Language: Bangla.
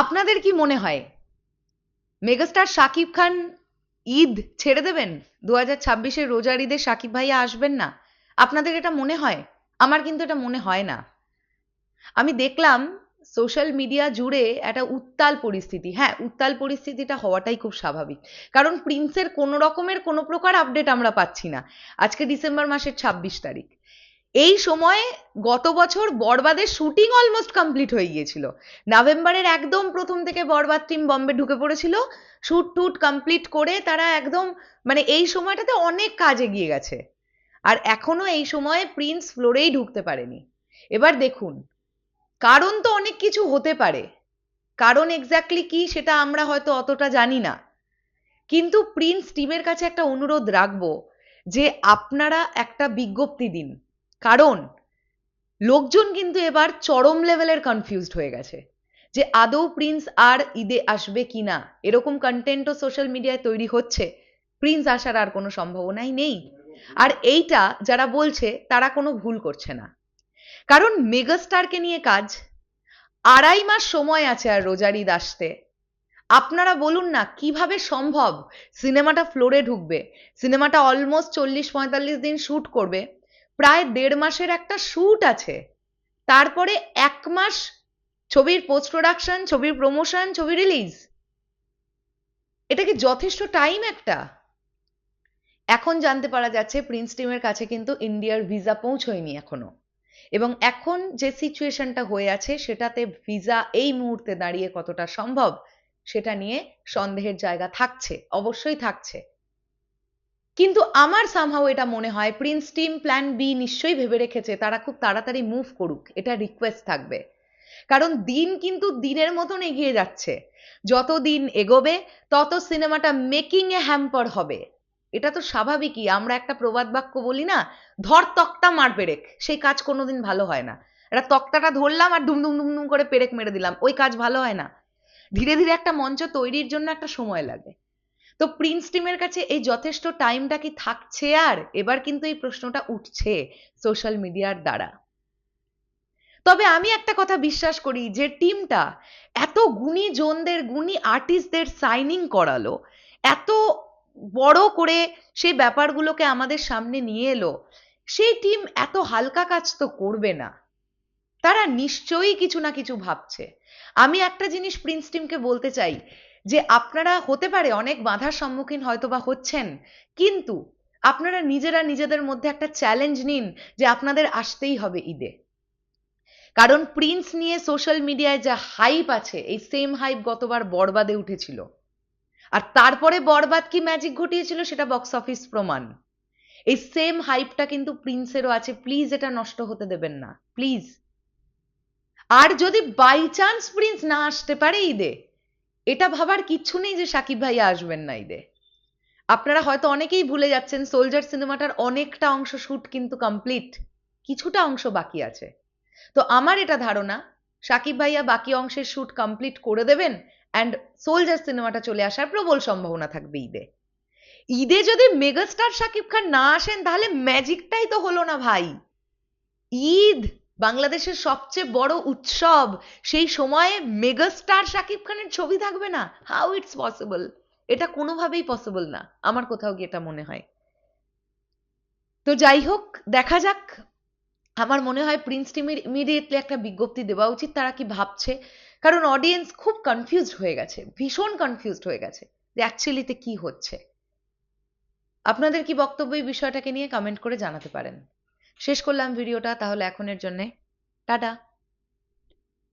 আপনাদের কি মনে হয়? মেগাস্টার শাকিব খান ঈদ ছেড়ে দেবেন? দু হাজার ছাব্বিশের রোজার ঈদে শাকিব ভাইয়া আসবেন না? আপনাদের এটা মনে হয়? আমার কিন্তু এটা মনে হয় না। আমি দেখলাম সোশ্যাল মিডিয়া জুড়ে একটা উত্তাল পরিস্থিতি। হ্যাঁ উত্তাল পরিস্থিতিটা হওয়াটাই খুব স্বাভাবিক। কারণ প্রিন্সের কোনো রকমের কোনো প্রকার আপডেট আমরা পাচ্ছি না। আজকে ডিসেম্বর মাসের ছাব্বিশ তারিখ। এই সময়ে গত বছর বরবাদের শুটিং অলমোস্ট কমপ্লিট হয়ে গিয়েছিল। নভেম্বরের একদম প্রথম থেকে বরবাদ টিম বম্বে ঢুকে পড়েছিল। শুট টুট কমপ্লিট করে তারা একদম মানে এই সময়টাতে অনেক কাজ এগিয়ে গেছে। আর এখনও এই সময়ে প্রিন্স ফ্লোরেই ঢুকতে পারেনি। এবার দেখুন, কারণ তো অনেক কিছু হতে পারে। কারণ এক্স্যাক্টলি কি সেটা আমরা হয়তো অতটা জানি না। কিন্তু প্রিন্স টিমের কাছে একটা অনুরোধ রাখব যে আপনারা একটা বিজ্ঞপ্তি দিন। কারণ লোকজন কিন্তু এবার চরম লেভেলের কনফিউজড হয়ে গেছে যে আদৌ প্রিন্স আর ঈদে আসবে কি না এরকম কন্টেন্টও সোশ্যাল মিডিয়ায় তৈরি হচ্ছে প্রিন্স আসার আর কোনো সম্ভাবনাই নেই। আর এইটা যারা বলছে, তারা কোনো ভুল করছে না। কারণ মেগাস্টারকে নিয়ে কাজ, আড়াই মাস সময় আছে আর রোজার ঈদ আসতে। আপনারা বলুন না, কীভাবে সম্ভব? সিনেমাটা ফ্লোরে ঢুকবে, সিনেমাটা অলমোস্ট চল্লিশ পঁয়তাল্লিশ দিন শ্যুট করবে। প্রায় দেড় মাসের একটা শ্যুট আছে। তারপরে এক মাস ছবির পোস্ট প্রোডাকশন ছবির প্রমোশন ছবি রিলিজ এটা কি যথেষ্ট টাইম একটা? এখন জানতে পারা যাচ্ছে প্রিন্স টিমের কাছে কিন্তু ইন্ডিয়ার ভিসা পৌঁছয়নি এখনও। এবং এখন যে সিচুয়েশনটা হয়ে আছে, সেটাতে ভিসা এই মুহূর্তে দাঁড়িয়ে কতটা সম্ভব, সেটা নিয়ে সন্দেহের জায়গা থাকছে, অবশ্যই থাকছে। কিন্তু আমার সামহাও এটা মনে হয় প্রিন্স টিম প্ল্যান বি নিশ্চয়ই ভেবে রেখেছে, তারা খুব তাড়াতাড়ি মুভ করুক, এটা রিকোয়েস্ট থাকবে। কারণ দিন কিন্তু দিনের মতন এগিয়ে যাচ্ছে। যত দিন এগোবে, তত সিনেমাটা মেকিং এ হ্যাম্পার হবে। এটা তো স্বাভাবিকই, আমরা একটা প্রবাদ বাক্য বলি না, ধর তক্তা মার পেরেক, সেই কাজ কোনোদিন ভালো হয় না। একটা তক্তাটা ধরলাম আর দুম দুম করে পেরেক মেরে দিলাম, ওই কাজ ভালো হয় না। ধীরে ধীরে একটা মঞ্চ তৈরির জন্য একটা সময় লাগে। তো প্রিন্স টিমের কাছে এই যথেষ্ট টাইমটা কি থাকছে আর? এবার কিন্তু এই প্রশ্নটা উঠছে সোশ্যাল মিডিয়ার দ্বারা। তবে আমি একটা কথা বিশ্বাস করি যে টিমটা এত গুণী জনদের গুণী আর্টিস্টদের সাইনিং করালো, এত বড় করে সেই ব্যাপারগুলোকে আমাদের সামনে নিয়ে এলো, সেই টিম এত হালকা কাজ তো করবে না। তারা নিশ্চয়ই কিছু না কিছু ভাবছে। আমি একটা জিনিস প্রিন্স টিমকে বলতে চাই যে আপনারা হতে পারে অনেক বাধার সম্মুখীন হয়তো বা হচ্ছেন, কিন্তু আপনারা নিজেরা নিজেদের মধ্যে একটা চ্যালেঞ্জ নিন যে আপনাদের আসতেই হবে ঈদে। কারণ প্রিন্স নিয়ে সোশ্যাল মিডিয়ায় যা হাইপ আছে, এই সেম হাইপ গতবার বরবাদে উঠেছিল। আর তারপরে বরবাদ কি ম্যাজিক ঘটিয়েছিল সেটা বক্স অফিস প্রমাণ। এই সেম হাইপটা কিন্তু প্রিন্সেরও আছে প্লিজ এটা নষ্ট হতে দেবেন না প্লিজ আর যদি বাই চান্স প্রিন্স না আসতে পারে ঈদে এটা ভাবার কিচ্ছু নেই যে সাকিব ভাইয়া আসবেন না ঈদে। আপনারা হয়তো অনেকেই ভুলে যাচ্ছেন, সোলজার সিনেমাটার অনেকটা অংশ শুট কিন্তু কমপ্লিট কিছুটা অংশ বাকি আছে। তো আমার এটা ধারণা, সাকিব ভাইয়া বাকি অংশের শুট কমপ্লিট করে দেবেন অ্যান্ড সোলজার সিনেমাটা চলে আসার প্রবল সম্ভাবনা থাকবে ঈদে। ঈদে যদি মেগাস্টার সাকিব খান না আসেন, তাহলে ম্যাজিকটাই তো হলো না ভাই। ঈদ বাংলাদেশের সবচেয়ে বড় উৎসব, সেই সময়ে মেগাস্টার শাকিব খানের ছবি থাকবে না? হাউ ইটস পসিবল এটা কোনোভাবেই পসিবল না, আমার কোথাও গিয়ে এটা মনে হয়? তো যাই হোক, দেখা যাক। আমার মনে হয় প্রিন্স টিমের ইমিডিয়েটলি একটা বিজ্ঞপ্তি দেওয়া উচিত, তারা কি ভাবছে? কারণ অডিয়েন্স খুব কনফিউজড হয়ে গেছে, ভীষণ কনফিউজড হয়ে গেছে যে অ্যাকচুয়ালিতে কি হচ্ছে। আপনাদের কি বক্তব্য এই বিষয়টাকে নিয়ে কমেন্ট করে জানাতে পারেন। শেষ করলাম ভিডিওটা তাহলে এখনের জন্যে। টাটা।